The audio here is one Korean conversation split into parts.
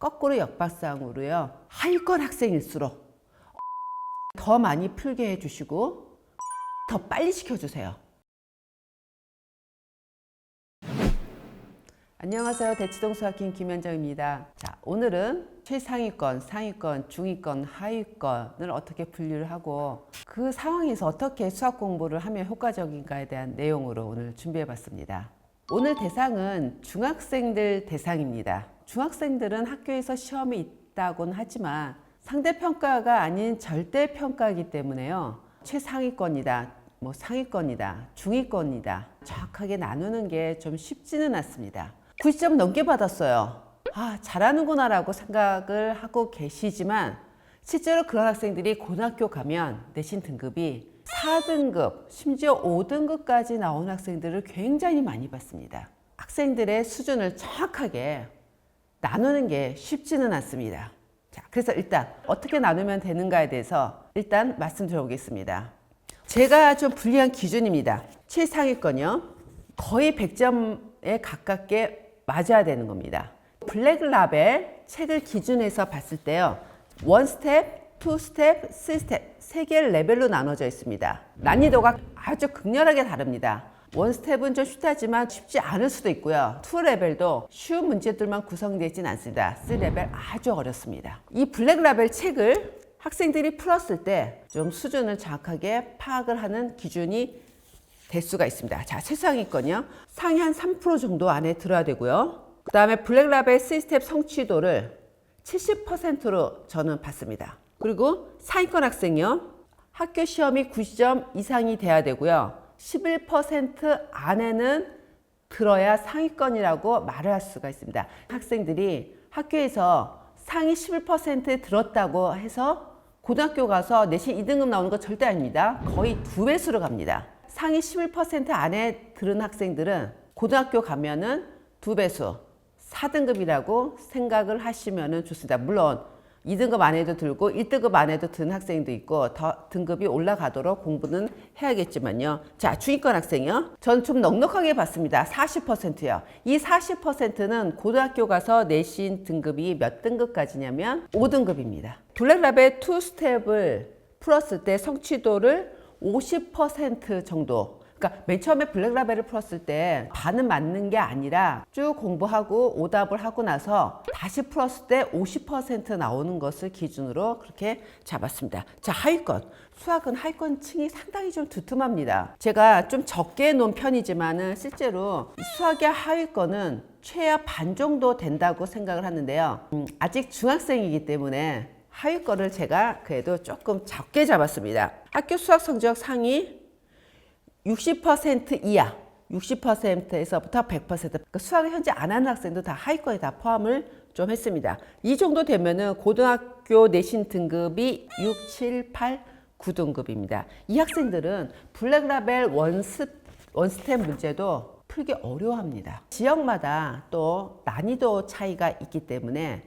거꾸로 역박상으로요. 하위권 학생일수록 더 많이 풀게 해주시고 더 빨리 시켜주세요. 안녕하세요. 대치동 수학인 김현정입니다. 자, 오늘은 최상위권, 상위권, 중위권, 하위권을 어떻게 분류를 하고 그 상황에서 어떻게 수학 공부를 하면 효과적인가에 대한 내용으로 오늘 준비해 봤습니다. 오늘 대상은 중학생들 대상입니다. 중학생들은 학교에서 시험이 있다곤 하지만 상대평가가 아닌 절대평가이기 때문에요. 최상위권이다, 뭐 상위권이다, 중위권이다. 정확하게 나누는 게 좀 쉽지는 않습니다. 90점 넘게 받았어요. 아, 잘하는구나 라고 생각을 하고 계시지만 실제로 그런 학생들이 고등학교 가면 내신 등급이 4등급, 심지어 5등급까지 나온 학생들을 굉장히 많이 봤습니다. 학생들의 수준을 정확하게 나누는 게 쉽지는 않습니다. 자, 그래서 일단 어떻게 나누면 되는가에 대해서 일단 말씀드려보겠습니다. 제가 좀 불리한 기준입니다. 최상위권요. 거의 100점에 가깝게 맞아야 되는 겁니다. 블랙 라벨 책을 기준해서 봤을 때요. 원 스텝, 투 스텝, 쓰 스텝 세 개의 레벨로 나눠져 있습니다. 난이도가 아주 극렬하게 다릅니다. 원 스텝은 좀 쉽다지만 쉽지 않을 수도 있고요. 투 레벨도 쉬운 문제들만 구성되진 않습니다. 쓰 레벨 아주 어렵습니다. 이 블랙 라벨 책을 학생들이 풀었을 때 좀 수준을 정확하게 파악을 하는 기준이 될 수가 있습니다. 자, 최상위권이요. 상위 한 3% 정도 안에 들어야 되고요. 그 다음에 블랙라벨 시스템 성취도를 70%로 저는 봤습니다. 그리고 상위권 학생요. 학교 시험이 90점 이상이 돼야 되고요. 11% 안에는 들어야 상위권이라고 말을 할 수가 있습니다. 학생들이 학교에서 상위 11% 들었다고 해서 고등학교 가서 내신 2등급 나오는 거 절대 아닙니다. 거의 두 배수로 갑니다. 상위 11% 안에 들은 학생들은 고등학교 가면은 두 배수 4등급이라고 생각을 하시면 좋습니다. 물론 2등급 안에도 들고 1등급 안에도 든 학생도 있고 더 등급이 올라가도록 공부는 해야겠지만요. 자, 중위권 학생이요. 전 좀 넉넉하게 봤습니다. 40%요. 이 40%는 고등학교 가서 내신 등급이 몇 등급까지냐면 5등급입니다. 블랙라벨 2 스텝을 풀었을 때 성취도를 50% 정도 그러니까 맨 처음에 블랙라벨을 풀었을 때 반은 맞는 게 아니라 쭉 공부하고 오답을 하고 나서 다시 풀었을 때 50% 나오는 것을 기준으로 그렇게 잡았습니다. 자, 하위권. 수학은 하위권층이 상당히 좀 두툼합니다. 제가 좀 적게 놓은 편이지만은 실제로 이 수학의 하위권은 최하 반 정도 된다고 생각을 하는데요. 음, 아직 중학생이기 때문에 하위권을 제가 그래도 조금 적게 잡았습니다. 학교 수학 성적 상위 60% 이하, 60%에서부터 100%. 그러니까 수학을 현재 안 하는 학생도 다 하위권에 다 포함을 좀 했습니다. 이 정도 되면은 고등학교 내신 등급이 6, 7, 8, 9등급입니다. 이 학생들은 블랙라벨 원스, 원스텝 문제도 풀기 어려워합니다. 지역마다 또 난이도 차이가 있기 때문에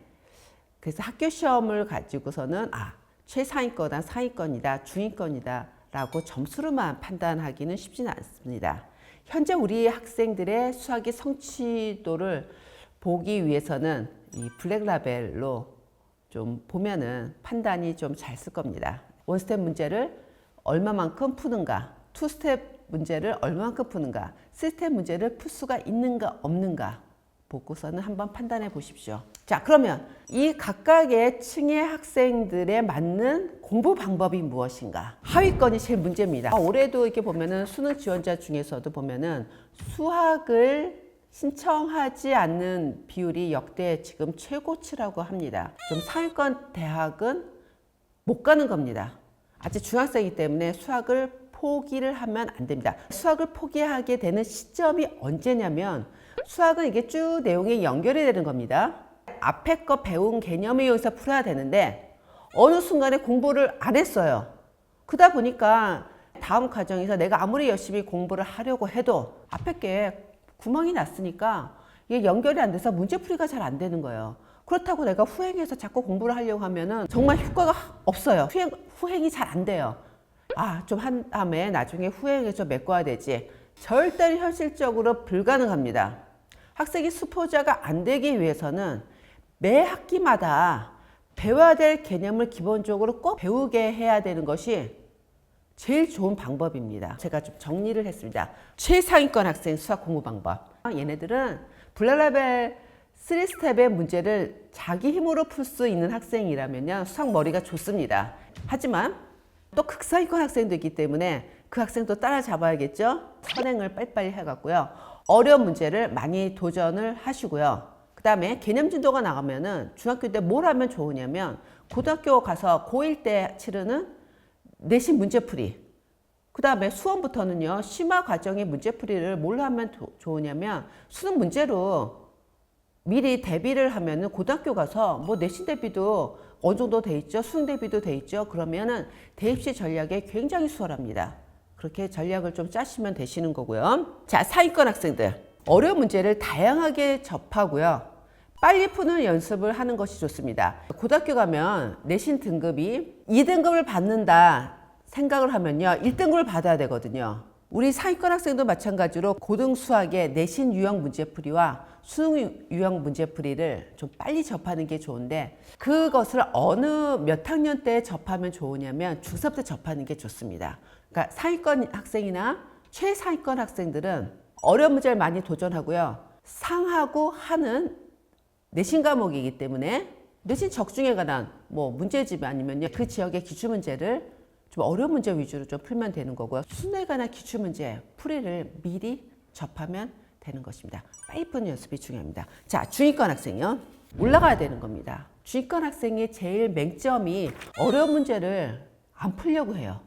그래서 학교 시험을 가지고서는 아 최상위권이다 상위권이다 중위권이다 라고 점수로만 판단하기는 쉽지는 않습니다. 현재 우리 학생들의 수학의 성취도를 보기 위해서는 이 블랙라벨로 좀 보면은 판단이 좀 잘 쓸 겁니다. 원스텝 문제를 얼마만큼 푸는가, 투스텝 문제를 얼마만큼 푸는가, 쓰스텝 문제를 풀 수가 있는가 없는가 보고서는 한번 판단해 보십시오. 자, 그러면 이 각각의 층의 학생들에 맞는 공부 방법이 무엇인가? 하위권이 제일 문제입니다. 아, 올해도 이렇게 보면은 수능 지원자 중에서도 보면은 수학을 신청하지 않는 비율이 역대 지금 최고치라고 합니다. 좀 상위권 대학은 못 가는 겁니다. 아직 중학생이기 때문에 수학을 포기를 하면 안 됩니다. 수학을 포기하게 되는 시점이 언제냐면 수학은 이게 쭉 내용이 연결이 되는 겁니다. 앞에 거 배운 개념에 의해서 풀어야 되는데 어느 순간에 공부를 안 했어요. 그러다 보니까 다음 과정에서 내가 아무리 열심히 공부를 하려고 해도 앞에 게 구멍이 났으니까 이게 연결이 안 돼서 문제풀이가 잘 안 되는 거예요. 그렇다고 내가 후행해서 자꾸 공부를 하려고 하면은 정말 효과가 없어요. 후행, 후행이 잘 안 돼요. 아, 좀 한 다음에 나중에 후행해서 메꿔야 되지. 절대로 현실적으로 불가능합니다. 학생이 수포자가 안 되기 위해서는 매 학기마다 배워야 될 개념을 기본적으로 꼭 배우게 해야 되는 것이 제일 좋은 방법입니다. 제가 좀 정리를 했습니다. 최상위권 학생 수학 공부 방법. 얘네들은 블랙라벨 3스텝의 문제를 자기 힘으로 풀 수 있는 학생이라면요. 수학 머리가 좋습니다. 하지만 또 극상위권 학생도 있기 때문에 그 학생도 따라잡아야겠죠. 선행을 빨리빨리 해갖고요. 어려운 문제를 많이 도전을 하시고요. 그 다음에 개념 진도가 나가면은 중학교 때 뭘 하면 좋으냐면 고등학교 가서 고1 때 치르는 내신 문제풀이. 그 다음에 수험부터는요, 심화 과정의 문제풀이를 뭘 하면 도- 좋으냐면 수능 문제로 미리 대비를 하면은 고등학교 가서 뭐 내신 대비도 어느 정도 돼 있죠. 수능 대비도 돼 있죠. 그러면은 대입시 전략에 굉장히 수월합니다. 그렇게 전략을 좀 짜시면 되시는 거고요. 자, 사위권 학생들. 어려운 문제를 다양하게 접하고요. 빨리 푸는 연습을 하는 것이 좋습니다. 고등학교 가면 내신 등급이 2등급을 받는다 생각을 하면요. 1등급을 받아야 되거든요. 우리 상위권 학생도 마찬가지로 고등 수학의 내신 유형 문제풀이와 수능 유형 문제풀이를 좀 빨리 접하는 게 좋은데 그것을 어느 몇 학년 때 접하면 좋으냐면 중3 때 접하는 게 좋습니다. 그러니까 상위권 학생이나 최상위권 학생들은 어려운 문제를 많이 도전하고요. 상하고 하는 내신 과목이기 때문에 내신 적중에 관한 뭐 문제집 아니면요 그 지역의 기출 문제를 좀 어려운 문제 위주로 좀 풀면 되는 거고요. 수능에 관한 기출 문제 풀이를 미리 접하면 되는 것입니다. 빨리 푸는 연습이 중요합니다. 자, 중위권 학생이요. 올라가야 되는 겁니다. 중위권 학생의 제일 맹점이 어려운 문제를 안 풀려고 해요.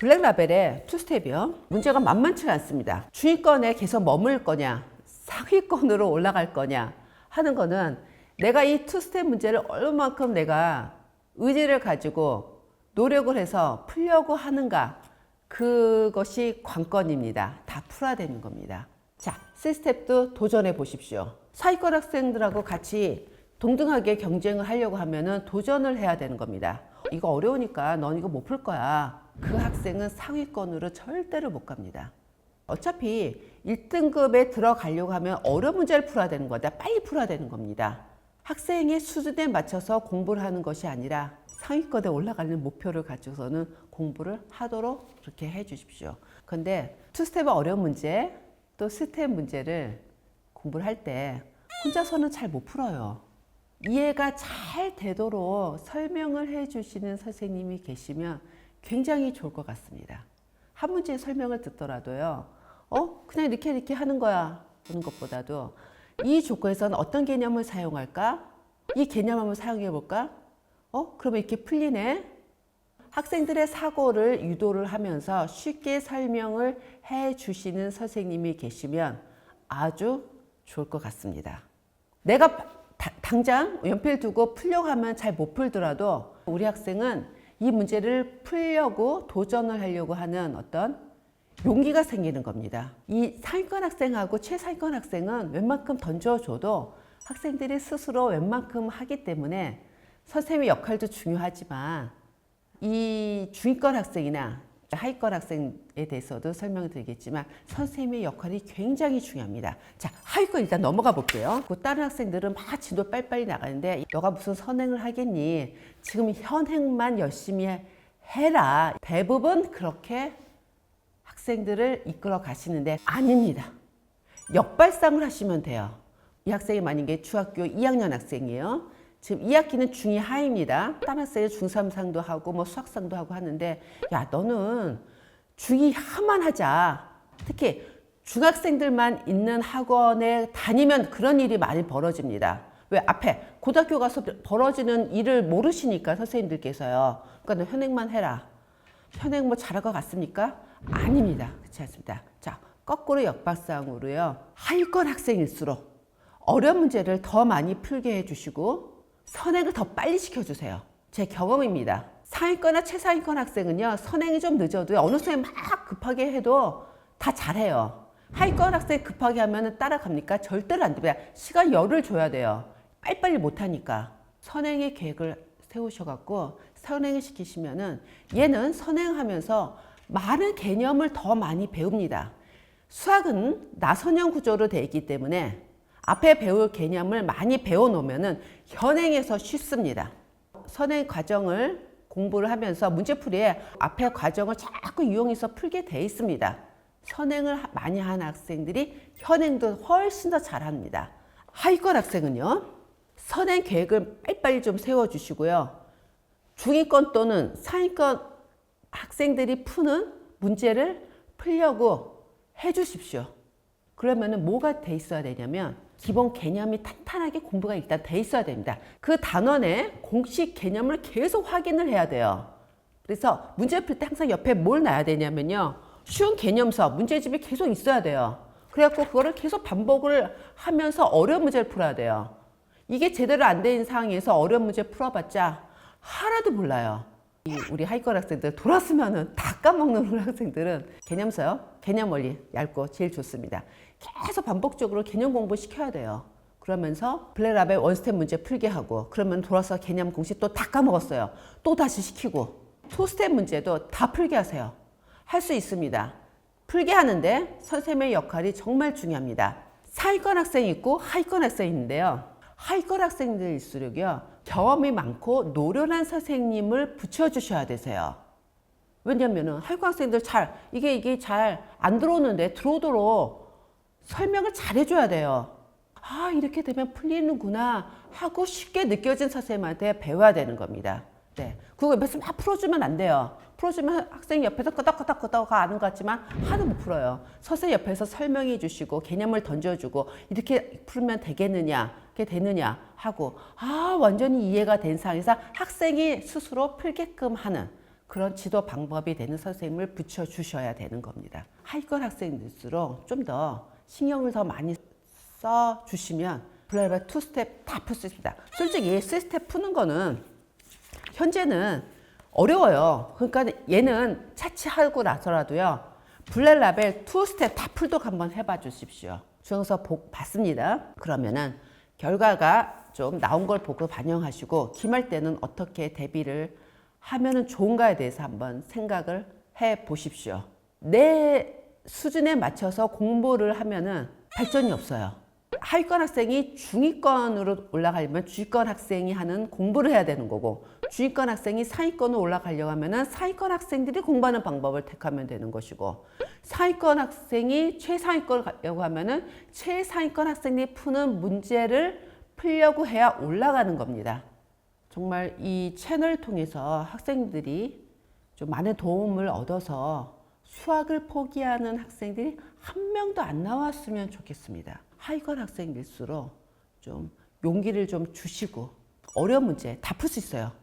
블랙라벨의 투스텝이요. 문제가 만만치 않습니다. 중위권에 계속 머물 거냐, 상위권으로 올라갈 거냐 하는 거는 내가 이 투스텝 문제를 얼마만큼 내가 의지를 가지고 노력을 해서 풀려고 하는가 그것이 관건입니다. 다 풀어야 되는 겁니다. 자, 시스텝도 도전해 보십시오. 사위권 학생들하고 같이 동등하게 경쟁을 하려고 하면은 도전을 해야 되는 겁니다. 이거 어려우니까 넌 이거 못 풀 거야. 그 학생은 상위권으로 절대로 못 갑니다. 어차피 1등급에 들어가려고 하면 어려운 문제를 풀어야 되는 거다. 빨리 풀어야 되는 겁니다. 학생의 수준에 맞춰서 공부를 하는 것이 아니라 상위권에 올라가는 목표를 가지고서는 공부를 하도록 그렇게 해 주십시오. 근데 투스텝의 어려운 문제, 또 스텝 문제를 공부를 할 때 혼자서는 잘 못 풀어요. 이해가 잘 되도록 설명을 해 주시는 선생님이 계시면 굉장히 좋을 것 같습니다. 한 문제 설명을 듣더라도요, 어, 그냥 이렇게 이렇게 하는 거야. 하는 것보다도 이 조건에서는 어떤 개념을 사용할까? 이 개념 한번 사용해 볼까? 어, 그러면 이렇게 풀리네? 학생들의 사고를 유도를 하면서 쉽게 설명을 해 주시는 선생님이 계시면 아주 좋을 것 같습니다. 내가 다- 당장 연필 두고 풀려고 하면 잘 못 풀더라도 우리 학생은 이 문제를 풀려고 도전을 하려고 하는 어떤 용기가 생기는 겁니다. 이 상위권 학생하고 최상위권 학생은 웬만큼 던져줘도 학생들이 스스로 웬만큼 하기 때문에 선생님의 역할도 중요하지만 이 중위권 학생이나 하위권 학생에 대해서도 설명을 드리겠지만 선생님의 역할이 굉장히 중요합니다. 자, 하위권 일단 넘어가 볼게요. 그 다른 학생들은 막 진도 빨리빨리 나가는데 너가 무슨 선행을 하겠니? 지금 현행만 열심히 해라. 대부분 그렇게 학생들을 이끌어 가시는데 아닙니다. 역발상을 하시면 돼요. 이 학생이 만약에 중학교 2학년 학생이에요. 지금 2학기는 중2 하입니다. 학생이 중3상도 하고 뭐 수학상도 하고 하는데 야 너는 중2 하만 하자. 특히 중학생들만 있는 학원에 다니면 그런 일이 많이 벌어집니다. 왜 앞에 고등학교 가서 벌어지는 일을 모르시니까 선생님들께서요. 그러니까 너 현행만 해라. 현행 뭐 잘할 것 같습니까? 아닙니다. 그렇지 않습니다. 자, 거꾸로 역박상으로요. 하위권 학생일수록 어려운 문제를 더 많이 풀게 해주시고 선행을 더 빨리 시켜주세요. 제 경험입니다. 상위권이나 최상위권 학생은요, 선행이 좀 늦어도 어느 선생님 막 급하게 해도 다 잘해요. 하위권 학생 급하게 하면 따라갑니까? 절대로 안 됩니다. 시간 열을 줘야 돼요. 빨리빨리 못하니까. 선행의 계획을 세우셔갖고 선행을 시키시면은 얘는 선행하면서 많은 개념을 더 많이 배웁니다. 수학은 나선형 구조로 되어 있기 때문에 앞에 배울 개념을 많이 배워 놓으면은 현행에서 쉽습니다. 선행 과정을 공부를 하면서 문제풀이에 앞에 과정을 자꾸 이용해서 풀게 돼 있습니다. 선행을 하- 많이 한 학생들이 현행도 훨씬 더 잘합니다. 하위권 학생은요, 선행 계획을 빨리빨리 좀 세워주시고요. 중위권 또는 상위권 학생들이 푸는 문제를 풀려고 해주십시오. 그러면은 뭐가 돼 있어야 되냐면 기본 개념이 탄탄하게 공부가 일단 돼 있어야 됩니다. 그 단원의 공식 개념을 계속 확인을 해야 돼요. 그래서 문제 풀 때 항상 옆에 뭘 놔야 되냐면요. 쉬운 개념서, 문제집이 계속 있어야 돼요. 그래갖고 그거를 계속 반복을 하면서 어려운 문제를 풀어야 돼요. 이게 제대로 안 된 상황에서 어려운 문제 풀어봤자 하나도 몰라요. 이 우리 하위권 학생들 돌았으면은 다 까먹는 우리 학생들은 개념서요. 개념 원리 얇고 제일 좋습니다. 계속 반복적으로 개념 공부 시켜야 돼요. 그러면서 블랙랍의 원스텝 문제 풀게 하고 그러면 돌아서 개념 공식 또 다 까먹었어요. 또 다시 시키고 투스텝 문제도 다 풀게 하세요. 할 수 있습니다. 풀게 하는데 선생님의 역할이 정말 중요합니다. 상위권 학생이 있고 하위권 학생이 있는데요. 하위권 학생들일수록요 경험이 많고 노련한 선생님을 붙여주셔야 되세요. 왜냐면은 하위권 학생들 잘 이게 이게 잘 안 들어오는데 들어오도록 설명을 잘 해줘야 돼요. 아 이렇게 되면 풀리는구나 하고 쉽게 느껴진 선생님한테 배워야 되는 겁니다. 네, 그거 옆에서 막 풀어주면 안 돼요. 풀어주면 학생이 옆에서 끄덕끄덕끄덕 아는 것 같지만 하도 못 풀어요. 선생님 옆에서 설명해 주시고 개념을 던져주고 이렇게 풀면 되겠느냐, 이게 되느냐 하고 아 완전히 이해가 된 상황에서 학생이 스스로 풀게끔 하는 그런 지도 방법이 되는 선생님을 붙여 주셔야 되는 겁니다. 하위권 학생들수록 좀 더 신경을 더 많이 써 주시면 블라이바 투 스텝 다 풀 수 있습니다. 솔직히 쓰 스텝 푸는 거는 현재는 어려워요. 그러니까 얘는 차치하고 나서라도요. 블랙 라벨 투 스텝 다 풀독 한번 해봐 주십시오. 중앙서 복 봤습니다. 그러면은 결과가 좀 나온 걸 보고 반영하시고 기말 때는 어떻게 대비를 하면은 좋은가에 대해서 한번 생각을 해 보십시오. 내 수준에 맞춰서 공부를 하면은 발전이 없어요. 하위권 학생이 중위권으로 올라가려면 중위권 학생이 하는 공부를 해야 되는 거고 중위권 학생이 상위권으로 올라가려고 하면은 상위권 학생들이 공부하는 방법을 택하면 되는 것이고 상위권 학생이 최상위권을 가려고 하면은 최상위권 학생이 푸는 문제를 풀려고 해야 올라가는 겁니다. 정말 이 채널을 통해서 학생들이 좀 많은 도움을 얻어서 수학을 포기하는 학생들이 한 명도 안 나왔으면 좋겠습니다. 하위권 학생일수록 좀 용기를 좀 주시고 어려운 문제 다 풀 수 있어요.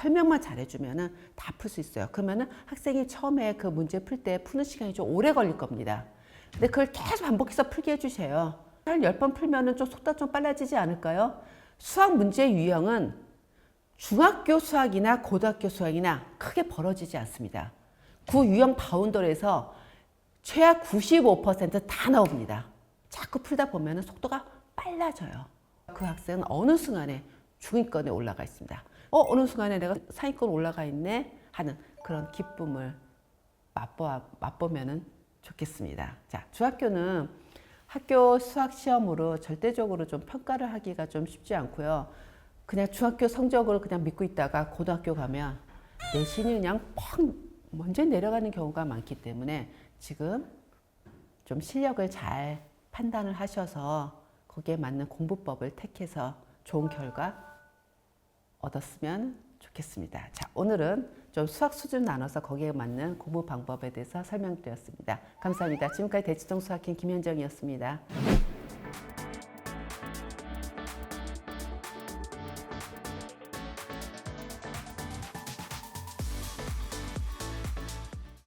설명만 잘해주면은 다 풀 수 있어요. 그러면은 학생이 처음에 그 문제 풀 때 푸는 시간이 좀 오래 걸릴 겁니다. 근데 그걸 계속 반복해서 풀게 해주세요. 한 열 번 풀면은 좀 속도 좀 빨라지지 않을까요? 수학 문제 유형은 중학교 수학이나 고등학교 수학이나 크게 벌어지지 않습니다. 그 유형 바운더에서 최하 95%다 나옵니다. 자꾸 풀다 보면 속도가 빨라져요. 그 학생은 어느 순간에 중위권에 올라가 있습니다. 어, 어느 순간에 내가 상위권 올라가 있네 하는 그런 기쁨을 맛보, 맛보면 좋겠습니다. 자, 중학교는 학교 수학 시험으로 절대적으로 좀 평가를 하기가 좀 쉽지 않고요. 그냥 중학교 성적으로 그냥 믿고 있다가 고등학교 가면 내신이 그냥 펑 먼저 내려가는 경우가 많기 때문에 지금 좀 실력을 잘 판단을 하셔서 거기에 맞는 공부법을 택해서 좋은 결과 얻었으면 좋겠습니다. 자, 오늘은 좀 수학 수준 나눠서 거기에 맞는 공부 방법에 대해서 설명드렸습니다. 감사합니다. 지금까지 대치동 수학행 김현정이었습니다.